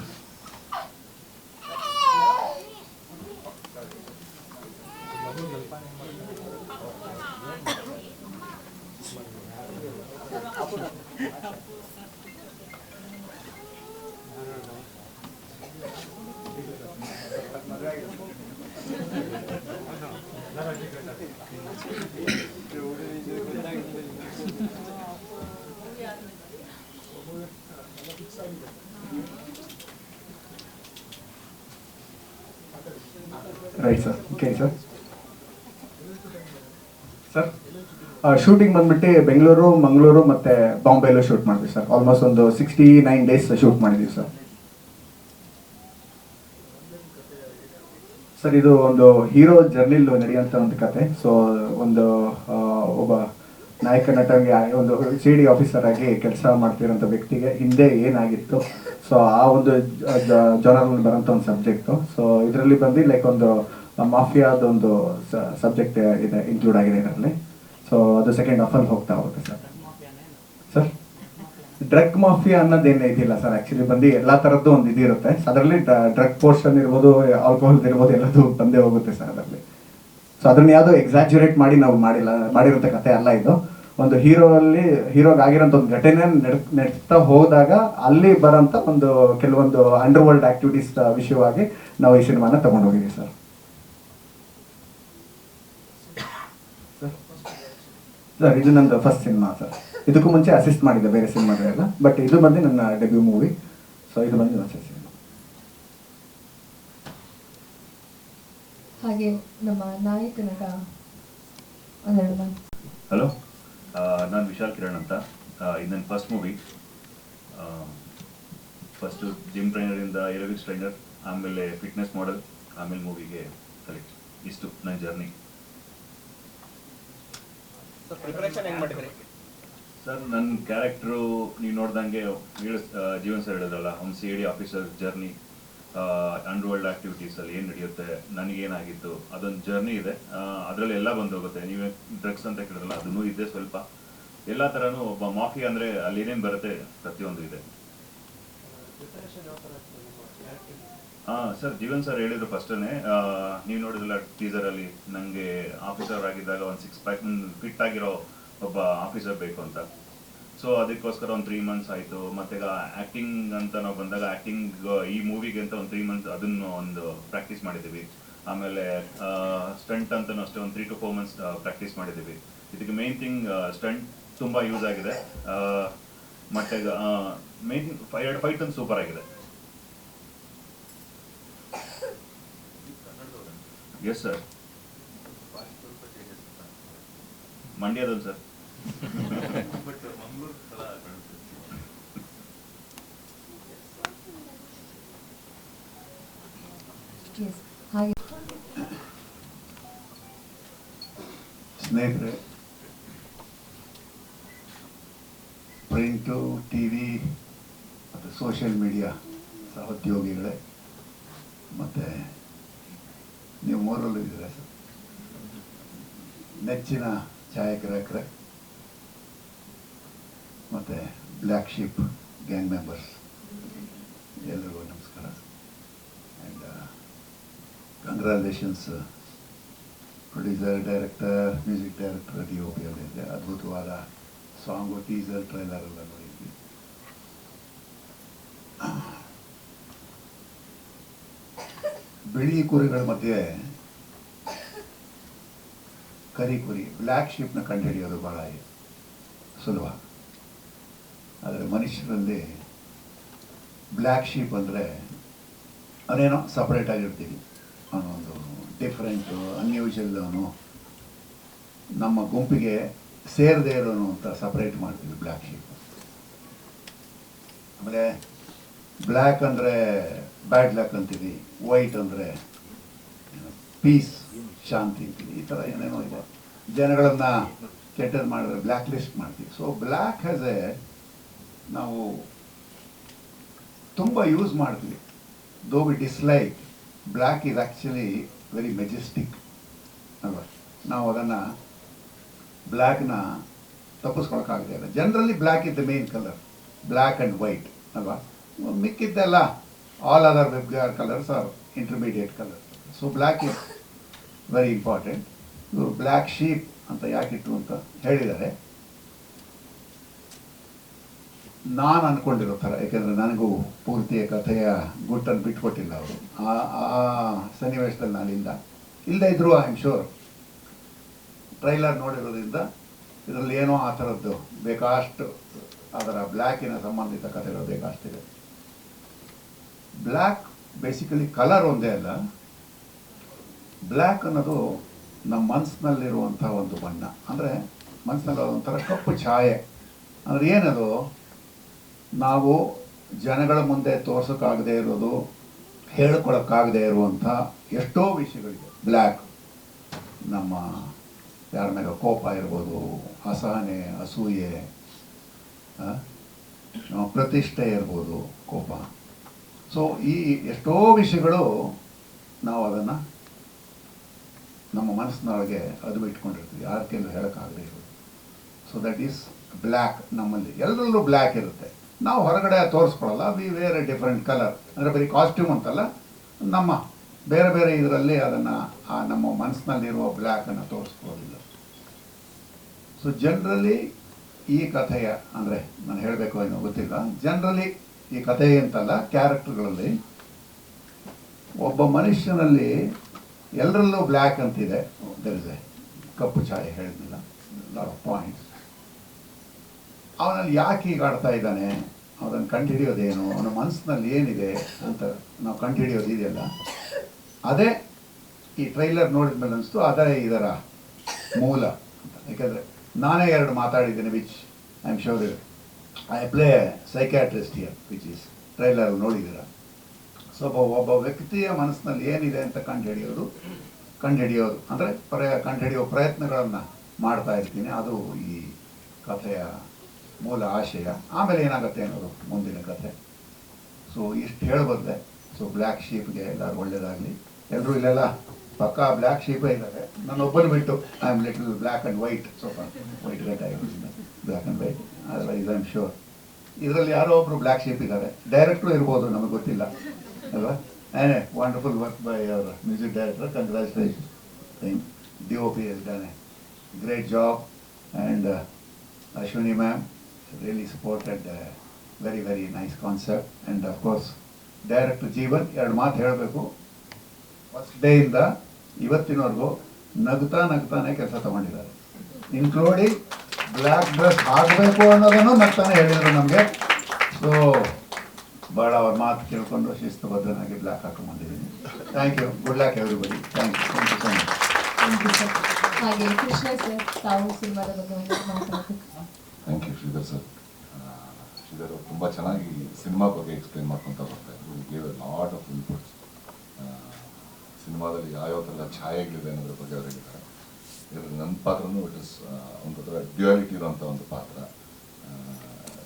S3: right sir okay sir sir shooting ಬಂದ್ಬಿಟ್ಟು ಬೆಂಗಳೂರು, ಮಂಗಳೂರು ಮತ್ತೆ ಬಾಂಬೆಲ್ಲೂ ಶೂಟ್ ಮಾಡಿದ್ವಿ ಸರ್ ಆಲ್ಮೋಸ್ಟ್ ಒಂದು ಸಿಕ್ಸ್ಟಿ ನೈನ್ ಡೇಸ್ ಶೂಟ್ ಮಾಡಿದ್ವಿ ಸರ್ ಸರ್ ಇದು ಒಂದು ಹೀರೋ ಜರ್ನಿಲ್ ನಡೆಯುವಂಥ ಒಂದು ಕತೆ. ಸೊ ಒಂದು ಒಬ್ಬ ನಾಯಕ ನಟನಿಗೆ ಒಂದು ಸಿ ಡಿ ಆಫೀಸರ್ ಆಗಿ ಕೆಲಸ ಮಾಡ್ತಿರೋಂಥ ವ್ಯಕ್ತಿಗೆ ಹಿಂದೆ ಏನಾಗಿತ್ತು? ಸೊ ಆ ಒಂದು ಜನರಲ್ಲಿ ಬರೋಂಥ ಒಂದು ಸಬ್ಜೆಕ್ಟು ಸೊ ಇದರಲ್ಲಿ ಬಂದು ಲೈಕ್ ಒಂದು ಮಾಫಿಯಾದ ಒಂದು ಸಬ್ಜೆಕ್ಟ್ ಇದೆ ಇನ್ಕ್ಲೂಡ್ ಆಗಿದೆ ಇದರಲ್ಲಿ. ಸೊ ಅದು ಸೆಕೆಂಡ್ ಆಫಲ್ಲಿ ಹೋಗ್ತಾ ಹೋಗುತ್ತೆ ಸರ್. ಸರ್ ಡ್ರಗ್ ಮಾಫಿಯಾ ಅನ್ನೋದೇನು ಇದಿಲ್ಲ ಸರ್. ಆಕ್ಚುಲಿ ಬಂದು ಎಲ್ಲ ತರದ್ದು ಒಂದು ಇದಿರುತ್ತೆ. ಅದರಲ್ಲಿ ಡ್ರಗ್ ಪೋರ್ಷನ್ ಇರ್ಬೋದು ಆಲ್ಕೋಹಾಲ್ ಇರ್ಬೋದು, ಎಲ್ಲದೂ ಬಂದೇ ಹೋಗುತ್ತೆ ಸರ್ ಅದರಲ್ಲಿ. ಸೊ ಅದನ್ನ ಯಾವುದೋ ಎಕ್ಸಾಜುರೇಟ್ ಮಾಡಿ ನಾವು ಮಾಡಿಲ್ಲ ಮಾಡಿರೋಂಥ ಕತೆ ಅಲ್ಲ ಇದು. ಒಂದು ಹೀರೋ ಅಲ್ಲಿ ಹೀರೋಗ್ ಆಗಿರೋಂಥ ಒಂದು ಘಟನೆ ನಡೆಸ್ತಾ ಹೋದಾಗ ಅಲ್ಲಿ ಬರೋಂಥ ಒಂದು ಕೆಲವೊಂದು ಅಂಡರ್ ವರ್ಲ್ಡ್ ಆಕ್ಟಿವಿಟೀಸ್ ವಿಷಯವಾಗಿ ನಾವು ಈ ಸಿನಿಮಾನ ತಗೊಂಡೋಗಿದ್ದೀವಿ ಸರ್. ಸರ್ ಇದು ನಂದು ಫಸ್ಟ್ ಸಿನಿಮಾ ಸರ್ ಇದಕ್ಕೂ ಮುಂಚೆ ಅಸಿಸ್ಟ್ ಮಾಡಿದ್ದೆ ಬೇರೆ ಸಿನಿಮಾಗಳೆಲ್ಲ ಬಟ್ ಇದು ಬಂದು ನನ್ನ ಡೆಬ್ಯೂ ಮೂವಿ ಸೊ ಇದು ಬಂದು ನನ್ನ ಸಿನಿಮಾ
S2: ಹಾಗೆ ನಮ್ಮ
S4: ಹಲೋ ನಾನು ವಿಶಾಲ್ ಕಿರಣ್ ಅಂತ. ಇದು ನನ್ನ ಫಸ್ಟ್ ಮೂವಿ ಫಸ್ಟು ಜಿಮ್ ಟ್ರೈನರಿಂದ ಏರೋಬಿಕ್ಸ್ ಟ್ರೈನರ್ ಆಮೇಲೆ ಫಿಟ್ನೆಸ್ ಮಾಡೆಲ್ ಆಮೇಲೆ ಮೂವಿಗೆ ಕಲೆಕ್ಟ್ ಇಷ್ಟು ನನ್ನ ಜರ್ನಿ ಸರ್ ನನ್ನ ಕ್ಯಾರೆಕ್ಟ್ರು ನೀವು ನೋಡ್ದಂಗೆ ಜೀವನ್ ಸರ್ ಹೇಳಿದ್ರಲ್ಲ ಒಂದು C D officer journey underworld activities ಅಲ್ಲಿ ಏನು ನಡೆಯುತ್ತೆ ನನಗೇನಾಗಿತ್ತು ಅದೊಂದು ಜರ್ನಿ ಇದೆ. ಅದರಲ್ಲಿ ಎಲ್ಲ ಬಂದು ಹೋಗುತ್ತೆ ನೀವೇ ಡ್ರಗ್ಸ್ ಅಂತ ಕೇಳಿದ್ರಲ್ಲ ಅದನ್ನೂ ಇದೆ ಸ್ವಲ್ಪ. ಎಲ್ಲ ಥರನೂ ಒಬ್ಬ ಮಾಫಿ ಅಂದರೆ ಅಲ್ಲಿ ಏನೇನು ಬರುತ್ತೆ ಪ್ರತಿಯೊಂದು ಇದೆ. ಸರ್, ಜೀವನ್ ಸರ್ ಹೇಳಿದ್ರು ಫಸ್ಟೇ ನೀವು ನೋಡಿದ್ರಲ್ಲ ಟೀಸರ್ ಅಲ್ಲಿ ನನಗೆ ಆಫೀಸರ್ ಆಗಿದ್ದಾಗ ಒಂದು ಸಿಕ್ಸ್ ಪ್ಯಾಕ್ ಫಿಟ್ ಆಗಿರೋ ಒಬ್ಬ ಆಫೀಸರ್ ಬೇಕು ಅಂತ. ಸೊ ಅದಕ್ಕೋಸ್ಕರ ಒಂದು ತ್ರೀ ಮಂತ್ಸ್ ಆಯಿತು. ಮತ್ತೆ ಆಕ್ಟಿಂಗ್ ಅಂತ ನಾವು ಬಂದಾಗ ಆ್ಯಕ್ಟಿಂಗ್ ಈ ಮೂವಿಗೆ ಅಂತ ಒಂದು ತ್ರೀ ಮಂತ್ಸ್ ಅದನ್ನು ಒಂದು ಪ್ರಾಕ್ಟೀಸ್ ಮಾಡಿದ್ದೀವಿ. ಆಮೇಲೆ ಸ್ಟಂಟ್ ಅಂತಲೂ ಅಷ್ಟೇ ಒಂದು three to four months practice ಮಾಡಿದ್ದೀವಿ. ಇದಕ್ಕೆ ಮೇನ್ ಥಿಂಗ್ ಸ್ಟಂಟ್ ತುಂಬ ಯೂಸ್ ಆಗಿದೆ. ಮತ್ತೆ ಮೇನ್ ಫೈಟ್ ಅಂತ ಸೂಪರ್ ಆಗಿದೆ. ಎಸ್ ಸರ್ ಮಂಡ್ಯದಲ್ಲಿ ಸರ್.
S2: ಹಾಗೆ
S5: ಸ್ನೇಹಿತರೆ ಪ್ರಿಂಟು ಟಿ ವಿ ಮತ್ತು ಸೋಷಿಯಲ್ ಮೀಡಿಯಾ ಸಹೋದ್ಯೋಗಿಗಳೇ ಮತ್ತು ನೀವು ಮೂರಲ್ಲೂ ಇದ್ದೀರಾ ಸರ್. ನೆಚ್ಚಿನ ಛಾಯಾಗ್ರಾಹಕರೇ. ಮತ್ತು ಬ್ಲ್ಯಾಕ್ ಶೀಪ್ ಗ್ಯಾಂಗ್ ಮೆಂಬರ್ಸ್ ಎಲ್ರಿಗೂ ನಮಸ್ಕಾರ and congratulations producer director music director D O P ಅದ್ಭುತವಾದ ಸಾಂಗು ಟೀಸರ್ ಟ್ರೈಲರ್ ಎಲ್ಲ ನೋಡಿದ್ವಿ ಬಿಳಿ ಕುರಿಗಳ ಮಧ್ಯೆ ಕರಿ ಕುರಿ ಬ್ಲ್ಯಾಕ್ ಶೀಪ್ನ ಕಂಡುಹಿಡಿಯೋದು ಬಹಳ ಸುಲಭ. ಆದರೆ ಮನುಷ್ಯರಲ್ಲಿ ಬ್ಲ್ಯಾಕ್ ಶೀಪ್ ಅಂದರೆ ಅದೇನೋ ಸಪ್ರೇಟ್ ಆಗಿರ್ತೀವಿ. ಅವನು ಒಂದು ಡಿಫ್ರೆಂಟು ಅನ್ಯೂಜಲ್ ಅವನು. ನಮ್ಮ ಗುಂಪಿಗೆ ಸೇರದೇ ಇರೋನು ಅಂತ ಸಪ್ರೇಟ್ ಮಾಡ್ತೀವಿ ಬ್ಲ್ಯಾಕ್ ಶೀಪ್ ಆಮೇಲೆ ಬ್ಲ್ಯಾಕ್ ಅಂದರೆ ಬ್ಯಾಡ್ ಲ್ಯಾಕ್ ಅಂತೀವಿ ವೈಟ್ ಅಂದರೆ ಪೀಸ್ ಶಾಂತಿ ಅಂತೀವಿ. ಈ ಥರ ಏನೇನೋ ಇದೆ. ಜನಗಳನ್ನು ಕೆಟ್ಟದ್ದು ಮಾಡಿದ್ರೆ ಬ್ಲ್ಯಾಕ್ ಲಿಸ್ಟ್ ಮಾಡ್ತೀವಿ. ಸೊ ಬ್ಲ್ಯಾಕ್ ಹ್ಯಾಸ್ ಎ ನಾವು ತುಂಬ ಯೂಸ್ ಮಾಡ್ತೀವಿ. Though we dislike black is actually very majestic ಅಲ್ವಾ? ನಾವು ಅದನ್ನು ಬ್ಲ್ಯಾಕ್ನ ತಪ್ಪಿಸ್ಕೊಳಕ್ಕಾಗದೇ ಇಲ್ಲ. Generally black is the main colour black and white ಅಲ್ವಾ? ಮಿಕ್ಕಿದ್ದೆಲ್ಲ all other web colours are intermediate colour so black is very important ಇವರು ಬ್ಲ್ಯಾಕ್ ಶೀಪ್ ಅಂತ ಯಾಕಿಟ್ಟು ಅಂತ ಹೇಳಿದ್ದಾರೆ ನಾನು ಅಂದ್ಕೊಂಡಿರೋ ಥರ ಯಾಕೆಂದರೆ ನನಗೂ ಪೂರ್ತಿಯ ಕಥೆಯ ಗುಟ್ಟನ್ನು ಬಿಟ್ಕೊಟ್ಟಿಲ್ಲ ಅವರು. ಆ ಆ ಸನ್ನಿವೇಶದಲ್ಲಿ ನಾನಿಲ್ಲ. ಇಲ್ಲದೆ ಇದ್ದರೂ ಐ ಆಮ್ ಶೋರ್ ಟ್ರೈಲರ್ ನೋಡಿರೋದ್ರಿಂದ ಇದರಲ್ಲಿ ಏನೋ ಆ ಥರದ್ದು ಬೇಕಾಷ್ಟು ಅದರ ಬ್ಲ್ಯಾಕಿನ ಸಂಬಂಧಿತ ಕಥೆಗಳು ಬೇಕಾಷ್ಟಿದೆ ಬ್ಲ್ಯಾಕ್ ಬೇಸಿಕಲಿ ಕಲರ್ ಒಂದೇ ಅಲ್ಲ. ಬ್ಲ್ಯಾಕ್ ಅನ್ನೋದು ನಮ್ಮ ಮನಸ್ಸಿನಲ್ಲಿರುವಂಥ ಒಂದು ಬಣ್ಣ. ಅಂದರೆ ಮನಸ್ಸಿನಲ್ಲಿ ಒಂಥರ ಕಪ್ಪು ಛಾಯೆ. ಅಂದರೆ ಏನದು? ನಾವು ಜನಗಳ ಮುಂದೆ ತೋರ್ಸೋಕ್ಕಾಗದೇ ಇರೋದು, ಹೇಳ್ಕೊಳಕ್ಕಾಗದೇ ಇರುವಂಥ ಎಷ್ಟೋ ವಿಷಯಗಳಿದೆ. ಬ್ಲ್ಯಾಕ್ ನಮ್ಮ ಯಾರ ಮೇಲೆ ಕೋಪ ಇರ್ಬೋದು, ಅಸಹನೆ, ಅಸೂಯೆ ಪ್ರತಿಷ್ಠೆ ಇರ್ಬೋದು, ಕೋಪ. ಸೊ ಈ ಎಷ್ಟೋ ವಿಷಯಗಳು ನಾವು ಅದನ್ನು ನಮ್ಮ ಮನಸ್ಸಿನೊಳಗೆ ಅದು ಇಟ್ಕೊಂಡಿರ್ತೀವಿ. ಯಾರ ಕೈಲೂ ಹೇಳೋಕ್ಕಾಗದೇ ಇರೋದು. ಸೊ ದಟ್ ಈಸ್ ಬ್ಲ್ಯಾಕ್ ನಮ್ಮಲ್ಲಿ. ಎಲ್ಲರಲ್ಲೂ ಬ್ಲ್ಯಾಕ್ ಇರುತ್ತೆ. ನಾವು ಹೊರಗಡೆ ತೋರಿಸ್ಕೊಳ್ಳಲ್ಲ we wear a different colour ಅಂದರೆ ಬರೀ ಕಾಸ್ಟ್ಯೂಮ್ ಅಂತಲ್ಲ. ನಮ್ಮ ಬೇರೆ ಬೇರೆ ಇದರಲ್ಲಿ ಅದನ್ನು ಆ ನಮ್ಮ ಮನಸ್ಸಿನಲ್ಲಿರುವ ಬ್ಲ್ಯಾಕನ್ನು ತೋರಿಸ್ಕೊಳ್ಳೋದಿಲ್ಲ. ಸೊ ಜನರಲಿ ಈ ಕಥೆಯ, ಅಂದರೆ ನಾನು ಹೇಳಬೇಕು ಏನೋ ಗೊತ್ತಿಲ್ಲ. ಜನರಲಿ ಈ ಕಥೆ ಅಂತಲ್ಲ, ಕ್ಯಾರೆಕ್ಟರ್ಗಳಲ್ಲಿ. ಒಬ್ಬ ಮನುಷ್ಯನಲ್ಲಿ ಎಲ್ಲರಲ್ಲೂ ಬ್ಲ್ಯಾಕ್ ಅಂತಿದೆ. ದರ್ ಇಸ್ ಎ ಕಪ್ಪು ಛಾಯೆ ಹೇಳಿದ್ನಲ್ಲ ಲಾಟ್ ಆಫ್ ಪಾಯಿಂಟ್ಸ್ ಅವನಲ್ಲಿ ಯಾಕೆ ಈಗ ಆಡ್ತಾ ಇದ್ದಾನೆ, ಅವನನ್ನು ಕಂಡುಹಿಡಿಯೋದೇನು, ಅವನ ಮನಸ್ಸಿನಲ್ಲಿ ಏನಿದೆ ಅಂತ ನಾವು ಕಂಡುಹಿಡಿಯೋದು ಇದೆಯಲ್ಲ. ಅದೇ ಈ ಟ್ರೈಲರ್ ನೋಡಿದ ಮೇಲೆ ಅನಿಸ್ತು, ಅದೇ ಇದರ ಮೂಲ ಅಂತ. ಯಾಕೆಂದರೆ ನಾನೇ ಎರಡು ಮಾತಾಡಿದ್ದೇನೆ which I am sure I play psychiatrist here which is trailer ನೋಡಿದ್ದೀರ? So ಒಬ್ಬ ವ್ಯಕ್ತಿಯ ಮನಸ್ಸಿನಲ್ಲಿ ಏನಿದೆ ಅಂತ ಕಂಡುಹಿಡಿಯೋದು ಕಂಡುಹಿಡಿಯೋದು. ಅಂದರೆ, ಪ್ರಯ ಕಂಡುಹಿಡಿಯೋ ಪ್ರಯತ್ನಗಳನ್ನು ಮಾಡ್ತಾ ಇರ್ತೀನಿ. ಅದು ಈ ಕಥೆಯ ಮೂಲ ಆಶಯ. ಆಮೇಲೆ ಏನಾಗುತ್ತೆ ಅನ್ನೋದು ಮುಂದಿನ ಕಥೆ. ಸೊ ಇಷ್ಟು ಹೇಳಬಲ್ಲೆ ಸೊ ಬ್ಲ್ಯಾಕ್ ಶೀಪ್ಗೆ ಎಲ್ಲರೂ ಒಳ್ಳೆಯದಾಗಲಿ ಎಲ್ಲರೂ ಇಲ್ಲೆಲ್ಲ ಪಕ್ಕಾ ಬ್ಲ್ಯಾಕ್ ಶೀಪೇ ಇದ್ದಾರೆ. ನಾನು ಒಬ್ಬರು ಬಿಟ್ಟು I am little black and white ಸ್ವಲ್ಪ ವೈಟ್ ಆಗಿರೋದ್ರಿಂದ ಬ್ಲ್ಯಾಕ್ ಆ್ಯಂಡ್ ವೈಟ್ ಇದು ಐ ಆಮ್ ಶೋರ್ ಇದರಲ್ಲಿ ಯಾರೋ ಒಬ್ರು ಬ್ಲ್ಯಾಕ್ ಶೀಪ್ ಇದ್ದಾರೆ. ಡೈರೆಕ್ಟ್ರು ಇರ್ಬೋದು, ನಮಗೆ ಗೊತ್ತಿಲ್ಲ. ಅಲ್ವಾ? Wonderful work by our music director congratulation D O P ಇದ್ದಾನೆ great job and Ashwini ma'am really supported very very nice concept and of course director Jeevan ಎರಡು ಮಾತು ಹೇಳಬೇಕು. ಫಸ್ಟ್ ಡೇಯಿಂದ ಇವತ್ತಿನವರೆಗೂ ನಗ್ತಾ ನಗ್ತಾನೆ ಕೆಲಸ ತಗೊಂಡಿದ್ದಾರೆ. ಇನ್ಕ್ಲೂಡಿಂಗ್ ಬ್ಲ್ಯಾಕ್ ಡ್ರೆಸ್ ಆಗಬೇಕು ಅನ್ನೋದನ್ನು ನಗ್ತಾನೆ ಹೇಳಿದರು ನಮಗೆ. ಸೊ ಭಾಳ ಅವ್ರ ಮಾತು ಕೇಳಿಕೊಂಡು ಶಿಸ್ತುಬದ್ಧನಾಗಿ black ಹಾಕೊಂಡ್ಬಂದಿದ್ದೀನಿ. Thank you good luck everybody thank you thank you so much
S2: Thank ಹಾಗೆ ಕೃಷ್ಣ ಸರ್ ತಾವು ಸಿನಿಮಾದ ಬಗ್ಗೆ ಒಂದು ಮಾತಾಡ್ಬೇಕು.
S6: Thank you Sridhar sir Sridhar ಅವರು ತುಂಬ ಚೆನ್ನಾಗಿ ಸಿನಿಮಾ ಬಗ್ಗೆ ಎಕ್ಸ್ಪ್ಲೇನ್ ಮಾಡ್ಕೊತಾ ಬರ್ತಾ ಇದ್ರು. Gave a lot of inputs ಸಿನಿಮಾದಲ್ಲಿ ಯಾವ್ಯಾವ ಥರದ ಛಾಯೆಗಳಿದೆ ಅನ್ನೋದ್ರ ಬಗ್ಗೆ ಅವರು ಹೇಳಿದ್ದಾರೆ. ನನ್ನ ಪಾತ್ರನೂ ಇಟ್ ಇಸ್ ಒಂದು ಥರ ಡ್ಯುಯಾಲಿಟಿ ಇರುವಂಥ ಒಂದು ಪಾತ್ರ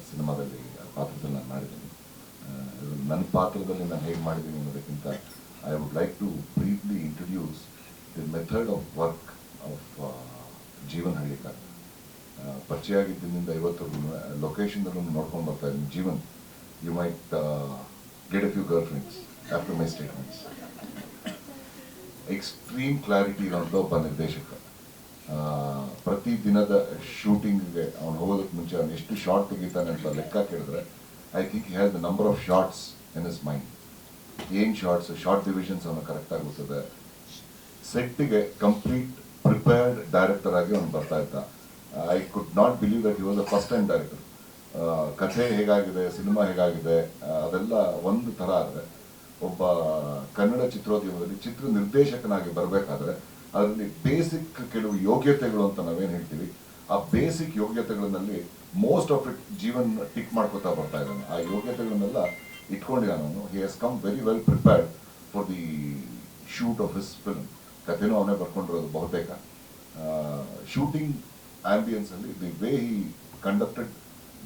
S6: ಸಿನಿಮಾದಲ್ಲಿ ಪಾತ್ರದಲ್ಲಿ ನಾನು ಮಾಡಿದ್ದೀನಿ. ನನ್ನ ಪಾತ್ರದಲ್ಲಿ ನಾನು ಹೇಗೆ ಮಾಡಿದ್ದೀನಿ ಅನ್ನೋದಕ್ಕಿಂತ I would like to briefly introduce the method of work of Jeevan Hallikar. ಪರಿಚಯ ಆಗಿದ್ದರಿಂದ ಇವತ್ತು ಲೊಕೇಶನ್ದಲ್ಲೂ ನೋಡ್ಕೊಂಡು ಬರ್ತಾ ಇದ್ದೀನಿ. Jeevan you might get a few girlfriends after my statements extreme clarity ಇರೋಂಥ ಒಬ್ಬ ನಿರ್ದೇಶಕ. ಪ್ರತಿ ದಿನದ ಶೂಟಿಂಗ್ಗೆ ಅವ್ನು ಹೋಗೋದಕ್ಕೆ ಮುಂಚೆ ಅವ್ನು ಎಷ್ಟು ಶಾರ್ಟ್ ತೆಗಿತಾನೆ ಅಂತ ಲೆಕ್ಕ ಕೇಳಿದ್ರೆ I think has the number of shots in his mind ಏನು ಶಾರ್ಟ್ಸ್ ಶಾರ್ಟ್ ಡಿವಿಷನ್ಸ್ ಅವನು ಕರೆಕ್ಟಾಗಿ ಹೋಗ್ತದೆ ಸೆಟ್ಗೆ ಕಂಪ್ಲೀಟ್ ಪ್ರಿಪೇರ್ಡ್ ಡೈರೆಕ್ಟರ್ ಆಗಿ ಅವನು ಬರ್ತಾ ಇದ್ದ. I could not believe that he was a first time director ಕಥೆ ಹೇಗಾಗಿದೆ? ಸಿನಿಮಾ ಹೇಗಾಗಿದೆ? ಅದೆಲ್ಲ ಒಂದು ಥರ ಆದರೆ, ಒಬ್ಬ ಕನ್ನಡ ಚಿತ್ರೋದ್ಯಮದಲ್ಲಿ ಚಿತ್ರ ನಿರ್ದೇಶಕನಾಗಿ ಬರಬೇಕಾದ್ರೆ ಅದರಲ್ಲಿ ಬೇಸಿಕ್ ಕೆಲವು ಯೋಗ್ಯತೆಗಳು ಅಂತ ನಾವೇನು ಹೇಳ್ತೀವಿ, ಆ ಬೇಸಿಕ್ ಯೋಗ್ಯತೆಗಳಲ್ಲಿ ಮೋಸ್ಟ್ ಆಫ್ ಇಟ್ ಜೀವನ ಟಿಕ್ ಮಾಡ್ಕೋತಾ ಬರ್ತಾ ಇದ್ದಾನೆ. ಆ ಯೋಗ್ಯತೆಗಳನ್ನೆಲ್ಲ ಇಟ್ಕೊಂಡಿದ್ದಾನೆ ಅವನು. He has come very well prepared for the shoot of his film ಕಥೆನೂ ಅವನೇ ಬರ್ಕೊಂಡಿರೋದು ಬಹುತೇಕ. Shooting ಆಂಬಿಯನ್ಸಲ್ಲಿ the way he conducted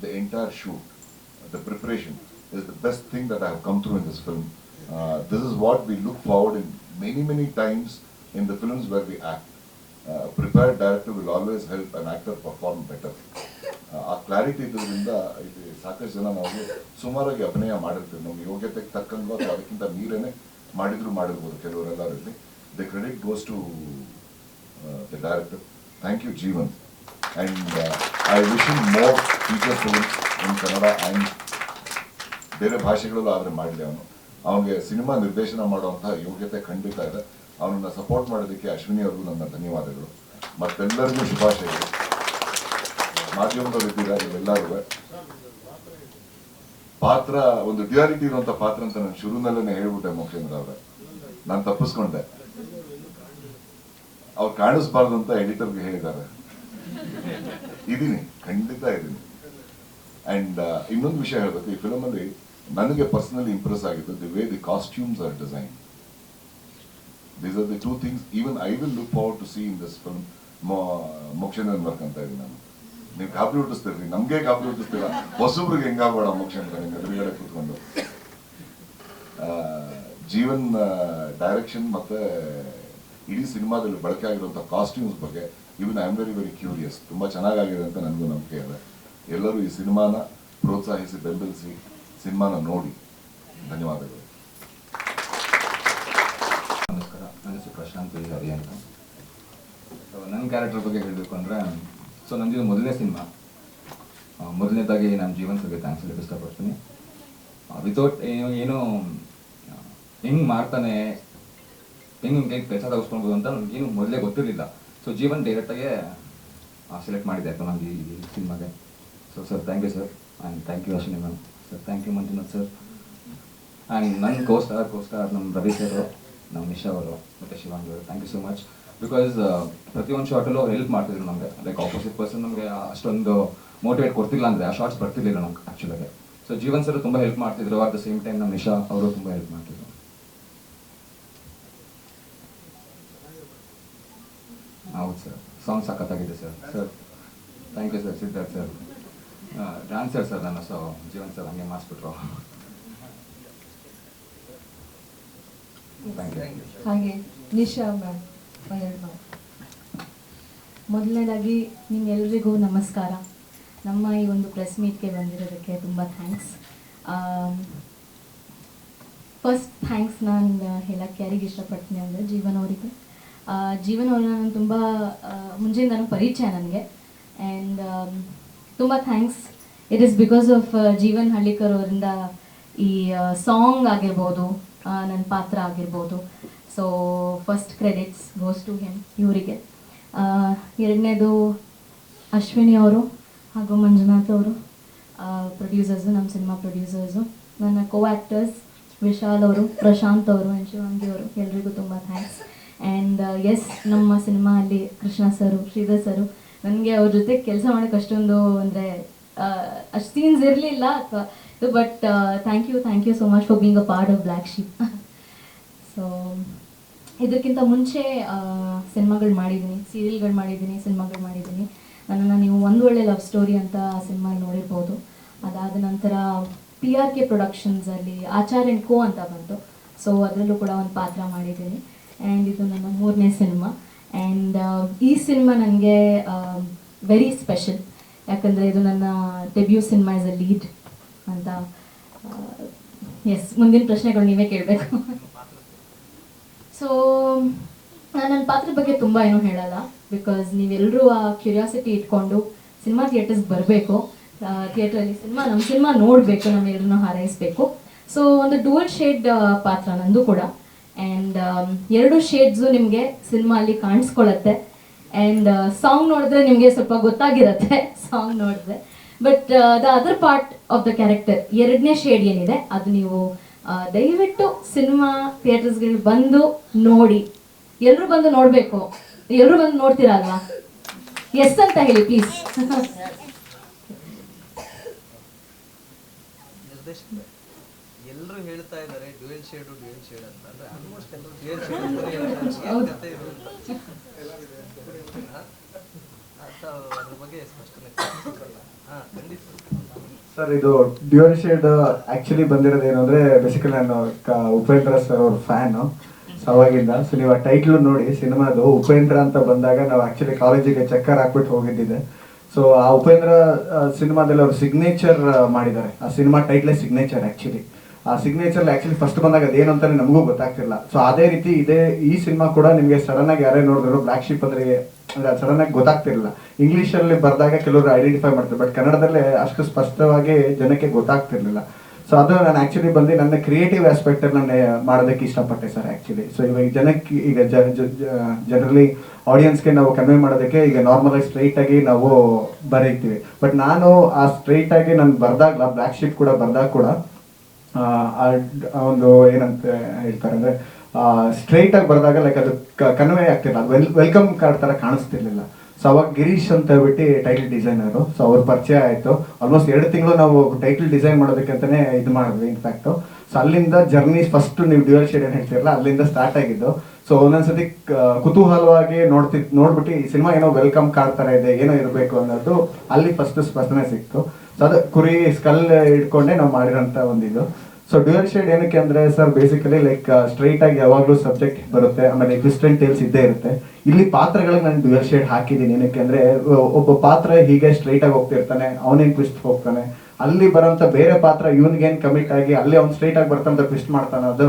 S6: the entire shoot the preparation is the best thing that I have come through in this film this is what we look forward in many many times in the films where we act. Uh, prepared director will always help an actor perform better. Uh, ಆ ಕ್ಲಾರಿಟಿ ಇದ್ರಿಂದ ಇಲ್ಲಿ ಸಾಕಷ್ಟು ಜನ ನಾವು ಸುಮಾರಾಗಿ ಅಭಿನಯ ಮಾಡಿರ್ತೀವಿ ನಮ್ಮ ಯೋಗ್ಯತೆಗೆ ತಕ್ಕಂಗ ಅಥವಾ ಅದಕ್ಕಿಂತ ಮೀರೇನೆ ಮಾಡಿದ್ರು ಮಾಡಿರ್ಬೋದು ಕೆಲವರೆಲ್ಲರೂ ಇಲ್ಲಿ. The credit goes to the director thank you Jeevan and I wish more feature films in Kannada and ಬೇರೆ ಭಾಷೆಗಳಲ್ಲೂ ಆದರೆ ಮಾಡಲಿ ಅವನು. ಅವನಿಗೆ ಸಿನಿಮಾ ನಿರ್ದೇಶನ ಮಾಡುವಂಥ ಯೋಗ್ಯತೆ ಖಂಡಿತ ಇದೆ. ಅವನನ್ನ ಸಪೋರ್ಟ್ ಮಾಡೋದಕ್ಕೆ ಅಶ್ವಿನಿ ಅವ್ರಿಗೂ ನನ್ನ ಧನ್ಯವಾದಗಳು. ಮತ್ತೆಲ್ಲರಿಗೂ ಶುಭಾಶಯಗಳು. ಮಾಧ್ಯಮದವ್ರು ಇದ್ದೀರಾ ನೀವೆಲ್ಲರೂ? ಪಾತ್ರ, ಒಂದು ಡ್ಯುಯಾಲಿಟಿ ಇರುವಂತ ಪಾತ್ರ ಅಂತ ನಾನು ಶುರುನಲ್ಲೇ ಹೇಳ್ಬಿಟ್ಟೆ ಮೋಕ್ಷೇಂದ್ರ ಅವ್ರೆ. ನಾನು ತಪ್ಪಿಸ್ಕೊಂಡೆ. ಅವ್ರು ಕಾಣಿಸ್ಬಾರ್ದು ಅಂತ ಎಡಿಟರ್ಗೆ ಹೇಳಿದ್ದಾರೆ. ಇದೀನಿ ಖಂಡಿತ ಇದ್ದೀನಿ. ಅಂಡ್ ಇನ್ನೊಂದು ವಿಷಯ ಹೇಳ್ಬೇಕು, ಈ ಫಿಲಮಲ್ಲಿ ನನಗೆ ಪರ್ಸನಲಿ ಇಂಪ್ರೆಸ್ ಆಗಿದ್ದು the way the costumes are design these are the two things even I will look forward to see in this film Mokshendran work ಅಂತ ಇದ್ದೀನಿ ನಾನು. ನೀವು ಕಾಪಿ ಹುಟ್ಟಿಸ್ತೀರಿ, ನಮ್ಗೆ ಕಾಪಿ ಹುಟ್ಟಿಸ್ತೀರ? ಹೊಸಬ್ರಿಗೆ ಹೆಂಗಾಗಬೇಡ ಮೋಕ್ಷೇಂದ್ರ ನಿಮ್ಗೆ ಎದುರುಗಡೆ ಕೂತ್ಕೊಂಡು. ಜೀವನ್ ಡೈರೆಕ್ಷನ್ ಮತ್ತೆ ಇಡೀ ಸಿನಿಮಾದಲ್ಲಿ ಬಳಕೆ ಆಗಿರುವಂಥ ಕಾಸ್ಟ್ಯೂಮ್ಸ್ ಬಗ್ಗೆ even I am very very curious ತುಂಬಾ ಚೆನ್ನಾಗಾಗಿದೆ ಅಂತ ನನಗೂ ನಂಬಿಕೆ ಇದೆ. ಎಲ್ಲರೂ ಈ ಸಿನಿಮಾನ ಪ್ರೋತ್ಸಾಹಿಸಿ ಬೆಂಬಲಿಸಿ, ಸಿನಿಮಾನ ನೋಡಿ. ಧನ್ಯವಾದಗಳು
S7: ನಮಸ್ಕಾರ ನನ್ನ ಹೆಸರು ಪ್ರಶಾಂತ್ ಹರಿ ಅಂತ ಸೊ ನನ್ನ ಕ್ಯಾರೆಕ್ಟರ್ ಬಗ್ಗೆ ಹೇಳಬೇಕು ಅಂದರೆ ಸೊ ನಂದು ಮೊದಲನೇ ಸಿನಿಮಾ. ಮೊದಲನೇದಾಗಿ ನಾನು ಜೀವನ ಬಗ್ಗೆ ಥ್ಯಾಂಕ್ಸ್ ಹೇಳಕ್ಕೆ ಇಷ್ಟಪಡ್ತೀನಿ. ವಿತೌಟ್ ಏನು ಏನು ಹೆಂಗೆ ಮಾಡ್ತಾನೆ, ಹೆಂಗೆ ಹೆಂಗೆ ಕೆಲಸ ತಗಿಸ್ಕೊಳ್ಬೋದು ಅಂತ ನನಗೇನು ಮೊದಲೇ ಗೊತ್ತಿರಲಿಲ್ಲ. ಸೊ ಜೀವನ್ ಡೈರೆಕ್ಟಾಗೆ ಸೆಲೆಕ್ಟ್ ಮಾಡಿದೆ ಅಥವಾ ನನಗೆ ಈ ಸಿನಿಮಾಗೆ. So sir thank you sir and thank you Ashwini ma'am sir thank you Manjunath sir and ನನ್ನ ಕೋಸ್ಟಾರ್ ಕೋಸ್ಟಾರ್ ನಮ್ಮ ರವಿ ಸರ್ ನಮ್ಮ ನಿಶಾ ಅವರು, ಮತ್ತು ಶಿವಾಂಗಿ ಅವರು. Thank you so much because ಪ್ರತಿಯೊಂದು ಶಾರ್ಟಲ್ಲೂ ಅವ್ರು ಹೆಲ್ಪ್ ಮಾಡ್ತಿದ್ರು ನಮಗೆ. ಲೈಕ್ ಆಪೋಸಿಟ್ ಪರ್ಸನ್ ನಮಗೆ ಅಷ್ಟೊಂದು ಮೋಟಿವೇಟ್ ಕೊಡ್ತಿಲ್ಲ ಅಂದರೆ, ಆ ಶಾರ್ಟ್ಸ್ ಬರ್ತಿರ್ಲಿಲ್ಲ ನಮ್ಗೆ ಆ್ಯಕ್ಚುಲಾಗಿ ಸೊ ಜೀವನ್ ಸರ್ ತುಂಬ ಹೆಲ್ಪ್ ಮಾಡ್ತಿದ್ರು. ಅಟ್ ದ ಸೇಮ್ ಟೈಮ್ ನಮ್ಮ ನಿಶಾ ಅವರು ತುಂಬ ಹೆಲ್ಪ್ ಮಾಡ್ತಿದ್ರು. ಹೌದು ಸರ್ ಸಾಂಗ್ ಸಖತ್ತಾಗಿದೆ sir sir thank you sir Siddharth sir dancer sir ನನ್ನ ಸೊ ಜೀವನ್ ಸರ್ ಹಂಗೆ ಮಾಡಿಸ್ಬಿಟ್ರು.
S2: ಹಾಗೆ, ನಿಶಾ ಮ್ಯಾಮ್
S8: ಮೊದಲನೇದಾಗಿ ನಿಮ್ಮೆಲ್ಲರಿಗೂ ನಮಸ್ಕಾರ. ನಮ್ಮ ಈ ಒಂದು ಪ್ರೆಸ್ ಮೀಟ್ಗೆ ಬಂದಿರೋದಕ್ಕೆ ತುಂಬ ಥ್ಯಾಂಕ್ಸ್ ಫಸ್ಟ್ ಥ್ಯಾಂಕ್ಸ್ ನಾನು ಹೇಳಕ್ಕೆ ಯಾರಿಗೆ ಇಷ್ಟಪಡ್ತೀನಿ ಅಂದರೆ ಜೀವನ ಅವರಿಗೆ. ಜೀವನ್ ಅವ್ರನ್ನ ನಾನು ತುಂಬ ಮುಂಚೆಯಿಂದನೂ ಪರಿಚಯ ನನಗೆ. ಆ್ಯಂಡ್ ತುಂಬ thanks it is because of Jeevan Hallikar ಅವರಿಂದ ಈ ಸಾಂಗ್ ಆಗಿರ್ಬೋದು ನನ್ನ ಪಾತ್ರ ಆಗಿರ್ಬೋದು. So first credits goes to him ಇವರಿಗೆ. ಎರಡನೇದು ಅಶ್ವಿನಿ ಅವರು ಹಾಗೂ ಮಂಜುನಾಥ್ ಅವರು ಪ್ರೊಡ್ಯೂಸರ್ಸು ನಮ್ಮ ಸಿನಿಮಾ ಪ್ರೊಡ್ಯೂಸರ್ಸು ನನ್ನ ಕೋ ಆ್ಯಕ್ಟರ್ಸ್ ವಿಶಾಲ್ ಅವರು, ಪ್ರಶಾಂತ್ ಅವರು ಆ್ಯಂಡ್ ಶಿವಾಂಗಿ ಅವರು. ಎಲ್ರಿಗೂ ತುಂಬ ಥ್ಯಾಂಕ್ಸ್ ಆ್ಯಂಡ್ ಎಸ್ ನಮ್ಮ ಸಿನಿಮಾ ಅಲ್ಲಿ ಕೃಷ್ಣ ಸರು ಶ್ರೀಧರ್ ಸರು ನನಗೆ ಅವ್ರ ಜೊತೆ ಕೆಲಸ ಮಾಡೋಕ್ಕೆ ಅಷ್ಟೊಂದು ಅಂದರೆ ಅಷ್ಟು ಸೀನ್ಸ್ ಇರಲಿಲ್ಲ. ಅಥವಾ but thank you thank you so much for being a part of black sheep so ಇದಕ್ಕಿಂತ ಮುಂಚೆ ಸಿನಿಮಾಗಳು ಮಾಡಿದ್ದೀನಿ, ಸೀರಿಯಲ್ಗಳು ಮಾಡಿದ್ದೀನಿ, ಸಿನಿಮಾಗಳು ಮಾಡಿದ್ದೀನಿ. ನನ್ನನ್ನು ನೀವು ಒಂದು ಒಳ್ಳೆ ಲವ್ ಸ್ಟೋರಿ ಅಂತ ಸಿನಿಮಾ ನೋಡಿರ್ಬೋದು. ಅದಾದ ನಂತರ ಪಿ ಆರ್ ಕೆ ಪ್ರೊಡಕ್ಷನ್ಸಲ್ಲಿ ಆಚಾರ್ಯ ಕೋ ಅಂತ ಬಂತು. ಸೊ ಅದರಲ್ಲೂ ಕೂಡ ಒಂದು ಪಾತ್ರ ಮಾಡಿದ್ದೀನಿ. ಆ್ಯಂಡ್ ಇದು ನನ್ನ ಮೂರನೇ ಸಿನಿಮಾ. ಆ್ಯಂಡ್ ಈ ಸಿನಿಮಾ ನನಗೆ ವೆರಿ ಸ್ಪೆಷಲ್ ಯಾಕಂದರೆ ಇದು ನನ್ನ debut cinema is a lead ಅಂತ ಎಸ್ ಮುಂದಿನ ಪ್ರಶ್ನೆಗಳು ನೀವೇ ಕೇಳಬೇಕು. ಸೊ ನಾನು ನನ್ನ ಪಾತ್ರದ ಬಗ್ಗೆ ತುಂಬ ಏನೂ ಹೇಳಲ್ಲ. ಬಿಕಾಸ್ ನೀವೆಲ್ಲರೂ ಆ ಕ್ಯೂರಿಯಾಸಿಟಿ ಇಟ್ಕೊಂಡು ಸಿನಿಮಾ ಥಿಯೇಟರ್ಸ್ಗೆ ಬರಬೇಕು. ಥಿಯೇಟ್ರಲ್ಲಿ ಸಿನಿಮಾ ನಮ್ಮ ಸಿನಿಮಾ ನೋಡಬೇಕು ನಮ್ಮೆಲ್ಲರನ್ನೂ ಹಾರೈಸಬೇಕು. ಸೊ ಒಂದು ಡೂಲ್ ಶೇಡ್ ಪಾತ್ರ ನಂದು ಕೂಡ. ಆ್ಯಂಡ್ ಎರಡು ಶೇಡ್ಸು ನಿಮಗೆ ಸಿನಿಮಾ ಅಲ್ಲಿ ಕಾಣಿಸ್ಕೊಳ್ಳುತ್ತೆ ಆ್ಯಂಡ್ ಸಾಂಗ್ ನೋಡಿದ್ರೆ ನಿಮಗೆ ಸ್ವಲ್ಪ ಗೊತ್ತಾಗಿರತ್ತೆ ಸಾಂಗ್ ನೋಡಿದ್ರೆ. But the other part of the character ಎರಡನೇ ಶೇಡ್ ಏನಿದೆ, ಅದು ನೀವು ದಯವಿಟ್ಟು ಸಿನಿಮಾ ಥಿಯೇಟರ್ಸ್ಗಳು ಬಂದು ನೋಡಿ. ಎಲ್ಲರೂ ಬಂದು ನೋಡಬೇಕು. ಎಲ್ಲರೂ ಬಂದು ನೋಡ್ತೀರಲ್ವಾ? ಎಸ್ ಅಂತ ಹೇಳಿ ಪ್ಲೀಸ್
S9: ಎಲ್ಲರೂ ಹೇಳ್ತಾ ಇದ್ದಾರೆ ಡ್ಯುಯಲ್ ಶೇಡ್ ಡ್ಯುಯಲ್ ಶೇಡ್ ಅಂತ. ಅಂದ್ರೆ ಆಲ್ಮೋಸ್ಟ್ ಎಲ್ಲರೂ ಡ್ಯುಯಲ್ ಶೇಡ್. ಕತೆ ಇದು? ಅದ್ರ ಬಗ್ಗೆ ಸ್ಪಷ್ಟನೆ ಹಾ ಖಂಡಿತ.
S3: ಸರ್, ಇದು ಡ್ಯೂಯಲ್ ಶೇಡ್ ಆಕ್ಚುಲಿ ಬಂದಿರೋದು ಏನಂದ್ರೆ ಬೇಸಿಕಲಿ ನಾನು ಉಪೇಂದ್ರ ಸರ್ ಅವ್ರ ಫ್ಯಾನ್ ಅವಾಗಿಂದ. ಸೊ ನೀವು ಆ ಟೈಟ್ಲ್ ನೋಡಿ, ಸಿನಿಮಾದು ಉಪೇಂದ್ರ ಅಂತ ಬಂದಾಗ ನಾವು ಆಕ್ಚುಲಿ ಕಾಲೇಜಿಗೆ ಚಕ್ಕರ್ ಹಾಕ್ಬಿಟ್ಟು ಹೋಗಿದ್ದಿದೆ. ಸೊ ಆ ಉಪೇಂದ್ರ ಸಿನಿಮಾದಲ್ಲಿ ಅವ್ರು ಸಿಗ್ನೇಚರ್ ಮಾಡಿದ್ದಾರೆ. ಆ ಸಿನಿಮಾ ಟೈಟ್ಲೇ ಸಿಗ್ನೇಚರ್ ಆಕ್ಚುಲಿ ಆ ಸಿಗ್ನೇಚರ್ ಆಕ್ಚುಲಿ ಫಸ್ಟ್ ಬಂದಾಗ ಅದೇನು ಅಂತಾನೆ ನಮಗೂ ಗೊತ್ತಾಗ್ತಿಲ್ಲ. ಸೊ ಅದೇ ರೀತಿ ಇದೇ ಈ ಸಿನಿಮಾ ಕೂಡ ನಿಮಗೆ ಸಡನ್ ಆಗಿ ಯಾರೇ ನೋಡಿದ್ರು ಬ್ಲಾಕ್ ಶಿಪ್ ಅಂದ್ರೆ ಅಂದ್ರೆ ಸಡನ್ ಆಗಿ ಗೊತ್ತಾಗ್ತಿರಲಿಲ್ಲ. ಇಂಗ್ಲಿಷ್ ಅಲ್ಲಿ ಬರ್ದಾಗ ಕೆಲವರು ಐಡೆಂಟಿಫೈ ಮಾಡ್ತಾರೆ ಬಟ್ ಕನ್ನಡದಲ್ಲೇ ಅಷ್ಟು ಸ್ಪಷ್ಟವಾಗಿ ಜನಕ್ಕೆ ಗೊತ್ತಾಗ್ತಿರ್ಲಿಲ್ಲ. ಸೊ ಅದು ನಾನು ಆಕ್ಚುಲಿ ಬಂದು ನನ್ನ ಕ್ರಿಯೇಟಿವ್ ಆಸ್ಪೆಕ್ಟ್ ನಾನು ಮಾಡೋದಕ್ಕೆ ಇಷ್ಟಪಟ್ಟೆ ಸರ್ ಆಕ್ಚುಲಿ ಸೊ ಇವಾಗ ಜನಕ್ಕೆ, ಈಗ ಜನರಲಿ ಆಡಿಯನ್ಸ್ಗೆ ನಾವು ಕನ್ವೆ ಮಾಡೋದಕ್ಕೆ ಈಗ ನಾರ್ಮಲಾಗಿ ಸ್ಟ್ರೈಟ್ ಆಗಿ ನಾವು ಬರೀತೀವಿ. ಬಟ್ ನಾನು ಆ ಸ್ಟ್ರೈಟ್ ಆಗಿ ನಾನು ಬರ್ದಾಗ ಬ್ಲಾಕ್ ಶೀಟ್ ಕೂಡ ಬರ್ದಾಗ ಕೂಡ ಒಂದು ಏನಂತ ಹೇಳ್ತಾರೆ ಅಂದ್ರೆ ಸ್ಟ್ರೈಟ್ ಆಗಿ ಬರೆದಾಗ ಲೈಕ್ ಅದು ಕನ್ವೆ ಆಗ್ತಿಲ್ಲ. ಅದು ವೆಲ್ ವೆಲ್ಕಮ್ ಕಾರ್ಡ್ ತರ ಕಾಣಿಸ್ತಿರ್ಲಿಲ್ಲ. ಸೊ ಅವಾಗ ಗಿರೀಶ್ ಅಂತ ಹೇಳ್ಬಿಟ್ಟು ಟೈಟಲ್ ಡಿಸೈನರು ಸೊ ಅವ್ರ ಪರಿಚಯ ಆಯ್ತು. ಆಲ್ಮೋಸ್ಟ್ ಎರಡು ತಿಂಗಳು ನಾವು ಟೈಟಲ್ ಡಿಸೈನ್ ಮಾಡೋದಕ್ಕೆ ಅಂತಾನೆ ಇದು ಮಾಡಿದ್ವಿ ಇನ್ಫ್ಯಾಕ್ಟ್ ಸೊ ಅಲ್ಲಿಂದ ಜರ್ನಿ ಫಸ್ಟ್ ನೀವು ಡ್ಯೂಯಲ್ ಶೇಡ್ ಏನ್ ಹೇಳ್ತಿರಲ್ಲ, ಅಲ್ಲಿಂದ ಸ್ಟಾರ್ಟ್ ಆಗಿದ್ದು. ಸೊ ಒಂದೊಂದ್ಸತಿ ಕುತೂಹಲವಾಗಿ ನೋಡ್ತಿ, ನೋಡ್ಬಿಟ್ಟು ಈ ಸಿನಿಮಾ ಏನೋ ವೆಲ್ಕಮ್ ಕಾರ್ಡ್ ತರ ಇದೆ, ಏನೋ ಇರಬೇಕು ಅನ್ನೋದು ಅಲ್ಲಿ ಫಸ್ಟ್ ಸ್ಪಷ್ಟನೆ ಸಿಕ್ತು. ಸೊ ಅದು ಕುರಿ ಸ್ಕಲ್ ಇಟ್ಕೊಂಡೆ ನಾವು ಮಾಡಿರೋಂಥ ಒಂದಿದು. ಸೊ ಡ್ಯೂಯಲ್ ಶೇಡ್ ಏನಕ್ಕೆ ಅಂದ್ರೆ ಸರ್ ಬೇಸಿಕಲಿ ಲೈಕ್ ಸ್ಟ್ರೈಟ್ ಆಗಿ ಯಾವಾಗಲೂ ಸಬ್ಜೆಕ್ಟ್ ಬರುತ್ತೆ, ಆಮೇಲೆ ಎಕ್ಸಿಸ್ಟೆಂಟ್ ಟೇಲ್ಸ್ ಇದ್ದೇ ಇರುತ್ತೆ. ಇಲ್ಲಿ ಪಾತ್ರಗಳಿಗೆ ನಾನು ಡ್ಯೂಯಲ್ ಶೇಡ್ ಹಾಕಿದ್ದೀನಿ. ಏನಕ್ಕೆ ಅಂದ್ರೆ ಒಬ್ಬ ಪಾತ್ರ ಹೀಗೆ ಸ್ಟ್ರೈಟ್ ಆಗಿ ಹೋಗ್ತಿರ್ತಾನೆ ಅವನೇನ್ ಟ್ವಿಸ್ಟ್ ಹೋಗ್ತಾನೆ. ಅಲ್ಲಿ ಬರೋಂಥ ಬೇರೆ ಪಾತ್ರ ಇವನ್ಗೇನ್ ಕಮಿಟ್ ಆಗಿ, ಅಲ್ಲಿ ಅವ್ನು ಸ್ಟ್ರೈಟ್ ಆಗಿ ಬರ್ತಂತ ಟ್ವಿಸ್ಟ್ ಮಾಡ್ತಾನೆ ಅದು,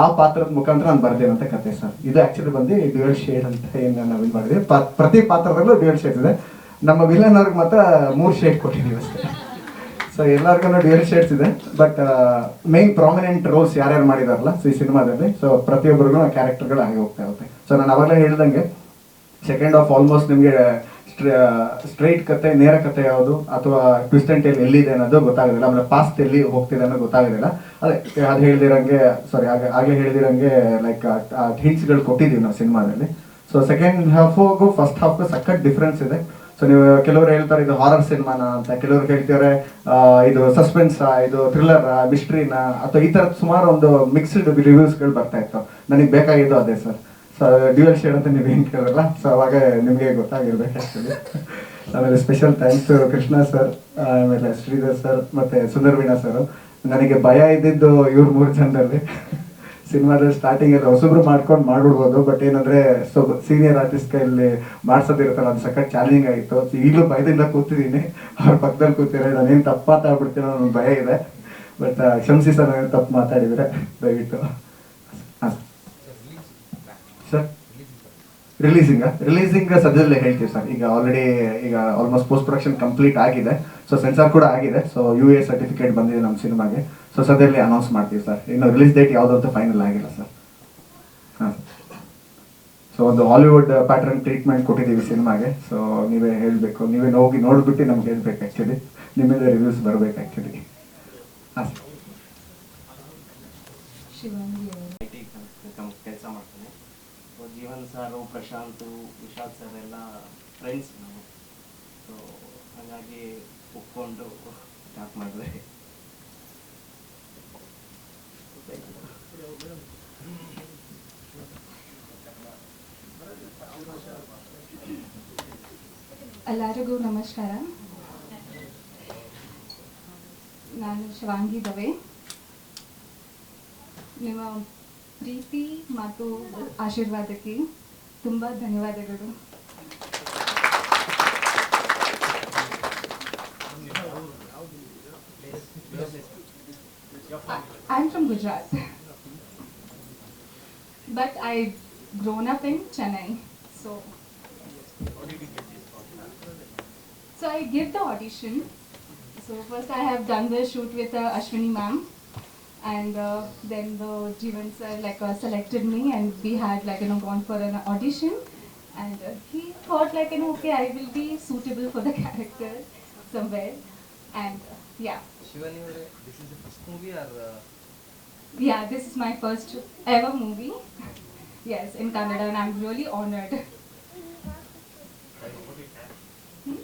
S3: ಆ ಪಾತ್ರದ ಮುಖಾಂತರ ನಾನು ಬರ್ದೇನಂತ ಕತೆ ಸರ್ ಇದು ಆಕ್ಚುಲಿ ಬಂದು ಡ್ಯೂಯಲ್ ಶೇಡ್ ಅಂತ ಏನು ನಾವು ಇದು ಮಾಡಿದ್ವಿ ಪ್ರತಿ ಪಾತ್ರದಲ್ಲೂ ಡ್ಯೂಯಲ್ ಶೇಡ್ ಇದೆ. ನಮ್ಮ ವಿಲನ್ ಅವ್ರಿಗೆ ಮಾತ್ರ ಮೂರು ಶೇಡ್ ಕೊಟ್ಟಿದ್ದೀವಿ ಅಷ್ಟೇ. ಸೊ ಎಲ್ಲರಿಗೂ ಡ್ಯೂಯಲ್ ಶೇಡ್ಸ್ ಇದೆ ಬಟ್ ಮೈನ್ ಪ್ರಾಮಿನೆಂಟ್ ರೋಲ್ಸ್ ಯಾರ್ಯಾರು ಮಾಡಿದಾರಲ್ಲ ಸೊ ಈ ಸಿನಿಮಾದಲ್ಲಿ ಸೊ ಪ್ರತಿಯೊಬ್ಬರಿಗೂ ಕ್ಯಾರೆಕ್ಟರ್ಗಳು ಆಗಿ ಹೋಗ್ತಾ ಇರುತ್ತೆ. ಸೊ ನಾನು ಅವಾಗಲೇ ಹೇಳ್ದಂಗೆ ಸೆಕೆಂಡ್ ಆಫ್ ಆಲ್ಮೋಸ್ಟ್ ನಿಮಗೆ ಸ್ಟ್ರೈಟ್ ಕತೆ, ನೇರ ಕತೆ ಯಾವುದು, ಅಥವಾ ಟ್ವಿಸ್ಟ್ ಅಂಡ್ ಟೇಲ್ ಎಲ್ಲಿದೆ ಅನ್ನೋದು ಗೊತ್ತಾಗೋದಿಲ್ಲ, ಆಮೇಲೆ ಪಾಸ್ಟ್ ಎಲ್ಲಿ ಹೋಗ್ತಿದೆ ಅನ್ನೋದು ಗೊತ್ತಾಗೋದಿಲ್ಲ. ಅದೇ, ಅದು ಹೇಳ್ದಿರಂಗೆ ಸಾರಿ ಆಗಲೇ ಹೇಳ್ದಿರಂಗೆ ಲೈಕ್ ಹಿಂಟ್ಸ್ಗಳು ಕೊಟ್ಟಿದ್ದೀವಿ ನಾವು ಸಿನಿಮಾದಲ್ಲಿ. ಸೊ ಸೆಕೆಂಡ್ ಹಾಫು ಫಸ್ಟ್ ಹಾಫ್ಗೂ ಸಖತ್ ಡಿಫ್ರೆನ್ಸ್ ಇದೆ. ಸೊ ನೀವು ಕೆಲವರು ಹೇಳ್ತಾರೆ ಇದು ಹಾರರ್ ಸಿನಿಮಾನ ಅಂತ, ಕೆಲವರು ಹೇಳ್ತಾರೆ ಇದು ಸಸ್ಪೆನ್ಸ್ ಇದು ಥ್ರಿಲ್ಲರ್ ಮಿಸ್ಟ್ರಿನ ಅಥವಾ ಈ ಥರದ ಸುಮಾರು ಒಂದು ಮಿಕ್ಸ್ಡ್ ರಿವ್ಯೂಸ್ಗಳು ಬರ್ತಾ ಇತ್ತು. ನನಗೆ ಬೇಕಾಗಿದ್ದು ಅದೇ ಸರ್. ಸೊ ಡ್ಯೂಯಲ್ ಶೇಡ್ ಅಂತ ನೀವು ಏನು ಕೇಳಲ್ಲ ಸೊ ಅವಾಗ ನಿಮಗೆ ಗೊತ್ತಾಗಿರ್ಬೇಕು ಆಮೇಲೆ ಸ್ಪೆಷಲ್ ಥ್ಯಾಂಕ್ಸ್ ಕೃಷ್ಣ ಸರ್ ಆಮೇಲೆ ಶ್ರೀಧರ್ ಸರ್ ಮತ್ತೆ ಸುಂದರ್ ವೀಣಾ ಸರ್ ನನಗೆ ಭಯ ಇದ್ದಿದ್ದು ಇವ್ರ ಮೂರು ಜನರಲ್ಲಿ. ಸಿನಿಮಾದಲ್ಲಿ ಸ್ಟಾರ್ಟಿಂಗ್ ಎಲ್ಲ ಹೊಸಬ್ರು ಮಾಡ್ಕೊಂಡು ಮಾಡ್ಬಿಡ್ಬೋದು. ಬಟ್ ಏನಂದ್ರೆ ಸೊ ಸೀನಿಯರ್ ಆರ್ಟಿಸ್ಟ್ ಕೈಯಲ್ಲಿ ಮಾಡ್ಸೋದಿರುತ್ತಲ್ಲ, ಅದು ಸಖತ್ ಚಾಲೆಂಜಿಂಗ್ ಆಗಿತ್ತು. ಈಗಲೂ ಭಯದಿಂದ ಕೂತಿದ್ದೀನಿ. ಅವ್ರ ಪಕ್ಕದಲ್ಲಿ ಕೂತಿದ್ರೆ ನಾನೇನು ತಪ್ಪು ಮಾತಾಡ್ಬಿಡ್ತೀನೋ ಅನ್ನೋ ಭಯ ಇದೆ. ಬಟ್ ಕ್ಷಮಿಸಿ ಸರ್ ನಾನು ತಪ್ಪು ಮಾತಾಡಿದ್ರೆ, ದಯವಿಟ್ಟು. ಹಾಂ, ಸರ್. ರಿಲೀಸಿಂಗ್ ರಿಲೀಸಿಂಗ್ ಸದ್ಯದಲ್ಲೇ ಹೇಳ್ತೀವಿ ಸರ್. ಈಗ ಆಲ್ರೆಡಿ ಈಗ ಆಲ್ಮೋಸ್ಟ್ ಪೋಸ್ಟ್ ಪ್ರೊಡಕ್ಷನ್ ಕಂಪ್ಲೀಟ್ ಆಗಿದೆ. ಸೊ ಸೆನ್ಸಾರ್ ಕೂಡ ಆಗಿದೆ. ಸೊ ಯು ಎ ಸರ್ಟಿಫಿಕೇಟ್ ಬಂದಿದೆ ನಮ್ಮ ಸಿನಿಮಾಗೆ. ಸೊ ಸದ್ಯದಲ್ಲಿ ಅನೌನ್ಸ್ ಮಾಡ್ತೀವಿ ಸರ್ ಇನ್ನು ರಿಲೀಸ್ ಡೇಟ್ ಯಾವುದು ಅಂತ ಫೈನಲ್ ಆಗಿಲ್ಲ ಸರ್ ಹಾಂ. ಸೊ ಒಂದು ಹಾಲಿವುಡ್ ಪ್ಯಾಟರ್ನ್ ಟ್ರೀಟ್ಮೆಂಟ್ ಕೊಟ್ಟಿದ್ದೀವಿ ಸಿನಿಮಾಗೆ. ಸೊ ನೀವೇ ಹೇಳಬೇಕು. ನೀವೇ ಹೋಗಿ ನೋಡಿಬಿಟ್ಟು ನಮ್ಗೆ ಹೇಳ್ಬೇಕು ಆ್ಯಕ್ಚುಲಿ ನಿಮ್ಮಿಂದ ರಿವ್ಯೂಸ್ ಬರಬೇಕು ಆ್ಯಕ್ಚುಲಿ ಹಾಂ.
S10: ಕೆಲಸ ಮಾಡ್ತೇನೆ ಜೀವನ್ ಸರ್ ಪ್ರಶಾಂತ್ ವಿಶಾಲ್ ಸರ್ ಎಲ್ಲ ಫ್ರೆಂಡ್ಸ್ ನಾವು. ಸೊ ಹಾಗಾಗಿ ಒಪ್ಕೊಂಡು ಸ್ಟಾರ್ಟ್ ಮಾಡಿದ್ರೆ.
S11: ಎಲ್ಲರಿಗೂ ನಮಸ್ಕಾರ. ನಾನು ಶಿವಾಂಗಿ ದವೆ. ನಿಮ್ಮ ಪ್ರೀತಿ ಮತ್ತು ಆಶೀರ್ವಾದಕ್ಕೆ ತುಂಬ ಧನ್ಯವಾದಗಳು. I am from Gujarat I grown up in Chennai, so. So I give the audition. So first I have done the shoot with uh, Ashwini ma'am, and uh, then the Jeevan sir like uh, selected me, and we had like you know gone for an audition, and uh, he thought like you know okay I will be suitable for the character somewhere, and uh, yeah.
S9: Shivani, this is the first movie or? Uh...
S11: Yeah, this is my first ever movie. Yes, in Canada, and I'm really honored. Hmm?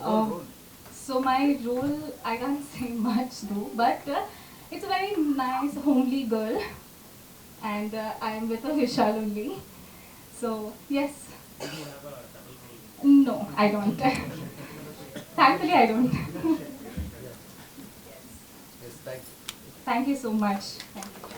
S11: Um, so my role, I can't say much though, but uh, it's a very nice, homely girl, and uh, I am with a Vishal only. So yes. No, I don't. Thankfully, I don't.
S9: yes.
S11: Thank you so much.